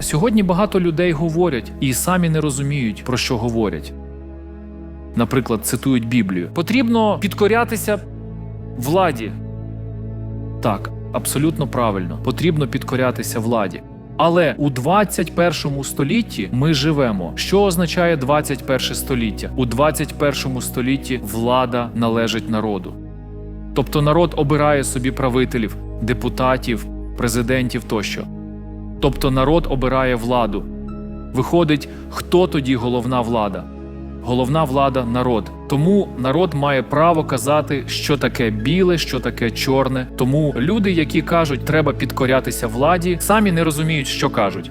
Сьогодні багато людей говорять і самі не розуміють, про що говорять. Наприклад, цитують Біблію. Потрібно підкорятися владі. Так, абсолютно правильно. Потрібно підкорятися владі. Але у 21 столітті ми живемо. Що означає 21 століття? У 21 столітті влада належить народу. Тобто народ обирає собі правителів, депутатів, президентів тощо. Тобто народ обирає владу. Виходить, хто тоді головна влада? Головна влада народ. Тому народ має право казати, що таке біле, що таке чорне. Тому люди, які кажуть, треба підкорятися владі, самі не розуміють, що кажуть.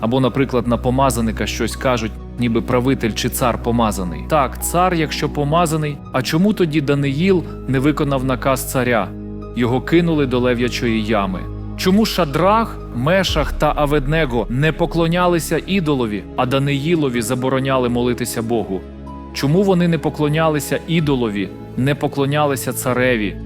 Або, наприклад, на помазаника щось кажуть, ніби правитель чи цар помазаний. Так, цар, якщо помазаний, а чому тоді Даниїл не виконав наказ царя? Його кинули до лев'ячої ями. Чому Шадрах, Мешах та Аведнего не поклонялися ідолові, а Даниїлові забороняли молитися Богу? Чому вони не поклонялися ідолові, не поклонялися цареві?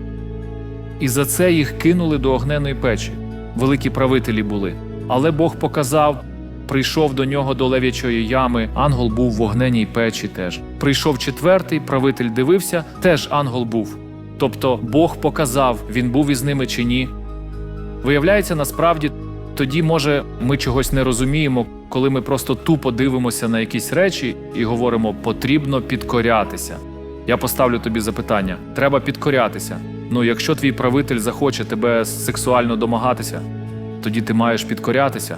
І за це їх кинули до огненої печі. Великі правителі були. Але Бог показав, прийшов до нього до лев'ячої ями, ангел був в огненій печі теж. Прийшов четвертий, правитель дивився, теж ангел був. Тобто Бог показав, він був із ними чи ні. Виявляється, насправді тоді, може, ми чогось не розуміємо, коли ми просто тупо дивимося на якісь речі і говоримо, потрібно підкорятися. Я поставлю тобі запитання: треба підкорятися. Ну, якщо твій правитель захоче тебе сексуально домагатися, тоді ти маєш підкорятися.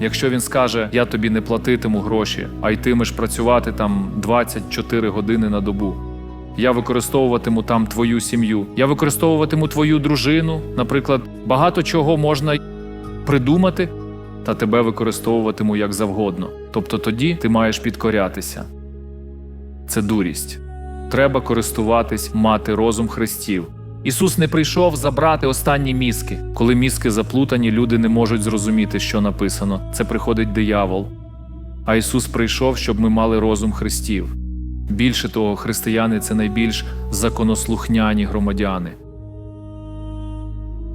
Якщо він скаже, я тобі не платитиму гроші, а йтимеш працювати там 24 години на добу. Я використовуватиму там твою сім'ю, я використовуватиму твою дружину. Наприклад, багато чого можна придумати, та тебе використовуватиму як завгодно. Тобто тоді ти маєш підкорятися. Це дурість. Треба користуватись, мати розум Христів. Ісус не прийшов забрати останні мізки. Коли мізки заплутані, люди не можуть зрозуміти, що написано. Це приходить диявол. А Ісус прийшов, щоб ми мали розум Христів. Більше того, християни це найбільш законослухняні громадяни.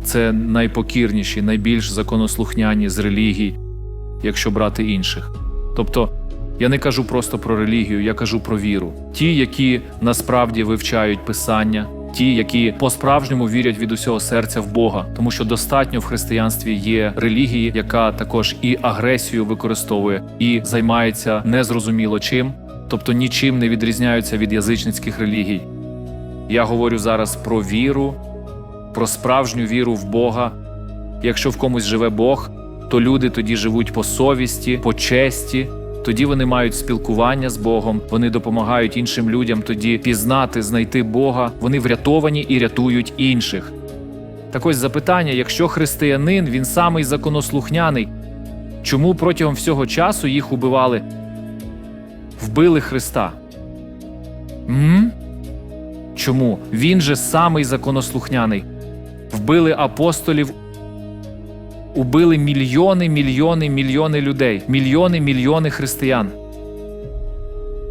Це найпокірніші, найбільш законослухняні з релігій, якщо брати інших. Тобто, я не кажу просто про релігію, я кажу про віру. Ті, які насправді вивчають писання, ті, які по-справжньому вірять від усього серця в Бога, тому що достатньо в християнстві є релігії, яка також і агресію використовує, і займається незрозуміло чим, тобто нічим не відрізняються від язичницьких релігій. Я говорю зараз про віру, про справжню віру в Бога. Якщо в комусь живе Бог, то люди тоді живуть по совісті, по честі. Тоді вони мають спілкування з Богом, вони допомагають іншим людям тоді пізнати, знайти Бога. Вони врятовані і рятують інших. Так ось запитання: якщо християнин він самий законослухняний, чому протягом всього часу їх убивали? Вбили Христа? М? Чому? Він же самий законослухняний. Вбили апостолів, убили мільйони, мільйони, мільйони людей, мільйони, мільйони християн.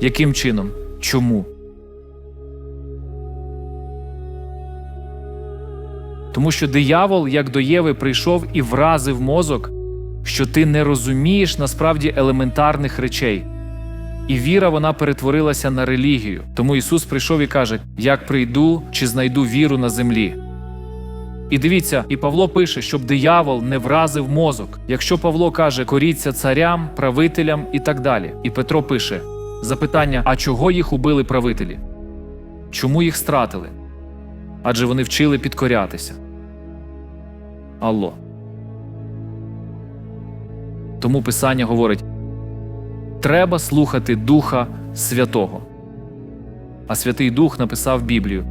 Яким чином? Чому? Тому що диявол, як до Єви, прийшов і вразив мозок, що ти не розумієш насправді елементарних речей. І віра вона перетворилася на релігію. Тому Ісус прийшов і каже: Як прийду чи знайду віру на землі. І дивіться, і Павло пише, щоб диявол не вразив мозок. Якщо Павло каже, коріться царям, правителям і так далі. І Петро пише запитання: а чого їх убили правителі? Чому їх стратили? Адже вони вчили підкорятися. Алло. Тому Писання говорить: треба слухати Духа Святого. А Святий Дух написав Біблію.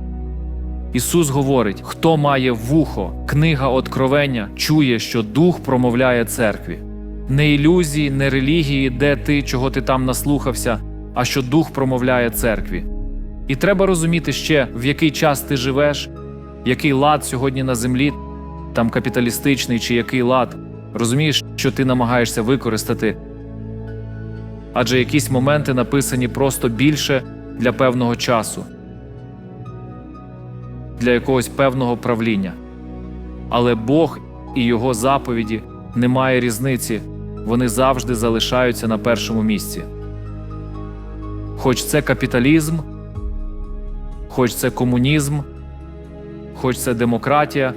Ісус говорить: хто має вухо, книга Откровення чує, що Дух промовляє церкві. Не ілюзії, не релігії, де ти, чого ти там наслухався, а що Дух промовляє церкві. І треба розуміти ще, в який час ти живеш, який лад сьогодні на землі, там капіталістичний чи який лад. Розумієш, що ти намагаєшся використати. Адже якісь моменти написані просто більше для певного часу для якогось певного правління. Але Бог і Його заповіді немає різниці, вони завжди залишаються на першому місці. Хоч це капіталізм, хоч це комунізм, хоч це демократія.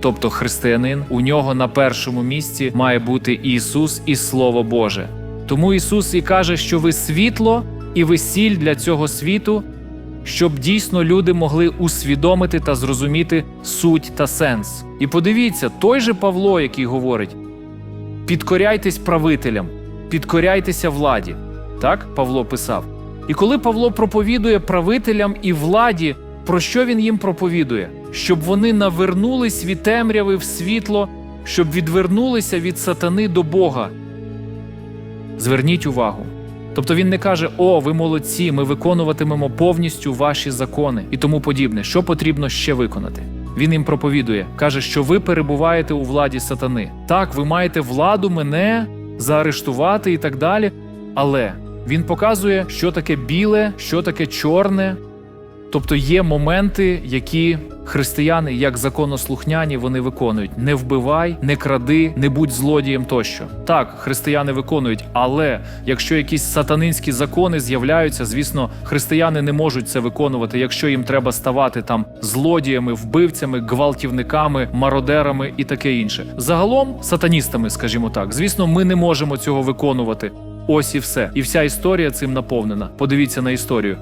Тобто християнин, у нього на першому місці має бути Ісус і Слово Боже. Тому Ісус і каже, що ви світло і ви сіль для цього світу, щоб дійсно люди могли усвідомити та зрозуміти суть та сенс. І подивіться, той же Павло, який говорить: підкоряйтесь правителям, підкоряйтеся владі. Так Павло писав. І коли Павло проповідує правителям і владі, про що він їм проповідує? Щоб вони навернулись від темряви в світло, щоб відвернулися від сатани до Бога. Зверніть увагу. Тобто він не каже: О, ви молодці, ми виконуватимемо повністю ваші закони і тому подібне. Що потрібно ще виконати? Він їм проповідує, каже, що ви перебуваєте у владі сатани. Так, ви маєте владу мене заарештувати і так далі. Але він показує, що таке біле, що таке чорне. Тобто є моменти, які християни, як законослухняні, вони виконують: не вбивай, не кради, не будь злодієм тощо. Так, християни виконують, але якщо якісь сатанинські закони з'являються, звісно, християни не можуть це виконувати, якщо їм треба ставати там злодіями, вбивцями, гвалтівниками, мародерами і таке інше. Загалом сатаністами, скажімо так. Звісно, ми не можемо цього виконувати. Ось і все. І вся історія цим наповнена. Подивіться на історію.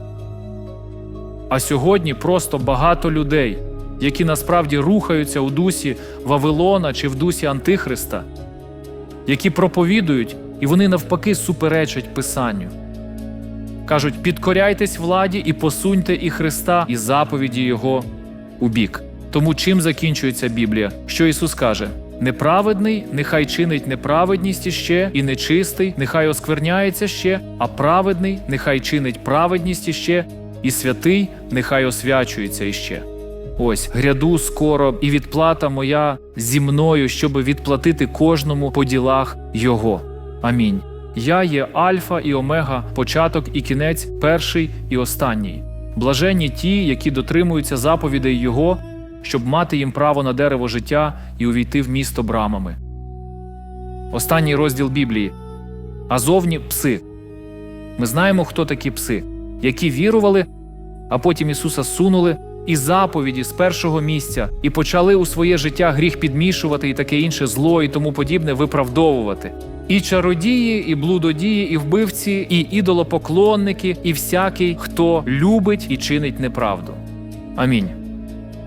А сьогодні просто багато людей, які насправді рухаються у дусі Вавилона чи в дусі Антихриста, які проповідують, і вони навпаки суперечать Писанню. Кажуть: підкоряйтесь владі і посуньте і Христа, і заповіді Його у бік. Тому чим закінчується Біблія? Що Ісус каже? Неправедний, нехай чинить неправедність іще, і нечистий, нехай оскверняється ще, а праведний, нехай чинить праведність іще, і святий нехай освячується іще. Ось гряду скоро, і відплата моя зі мною, щоби відплатити кожному по ділах Його. Амінь. Я є Альфа і Омега, початок і кінець, перший і останній. Блаженні ті, які дотримуються заповідей Його, щоб мати їм право на дерево життя і увійти в місто брамами. Останній розділ Біблії. А зовні пси. Ми знаємо, хто такі пси, які вірували, а потім Ісуса сунули і заповіді з першого місця, і почали у своє життя гріх підмішувати і таке інше зло і тому подібне виправдовувати. І чародії, і блудодії, і вбивці, і ідолопоклонники, і всякий, хто любить і чинить неправду. Амінь.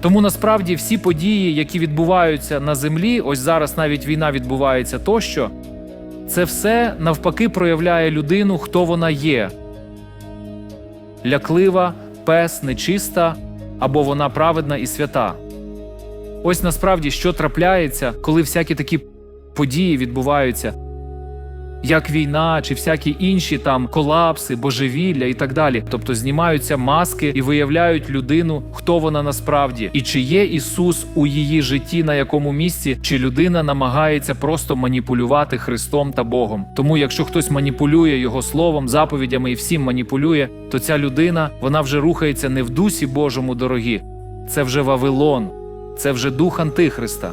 Тому насправді всі події, які відбуваються на землі, ось зараз навіть війна відбувається тощо, це все навпаки проявляє людину, хто вона є. Ляклива, пес, нечиста, або вона праведна і свята. Ось насправді що трапляється, коли всякі такі події відбуваються, як війна чи всякі інші там колапси, божевілля і так далі. Тобто знімаються маски і виявляють людину, хто вона насправді, і чи є Ісус у її житті, на якому місці, чи людина намагається просто маніпулювати Христом та Богом. Тому, якщо хтось маніпулює його словом, заповідями і всім маніпулює, то ця людина вона вже рухається не в дусі Божому дорогі, це вже Вавилон, це вже дух Антихриста.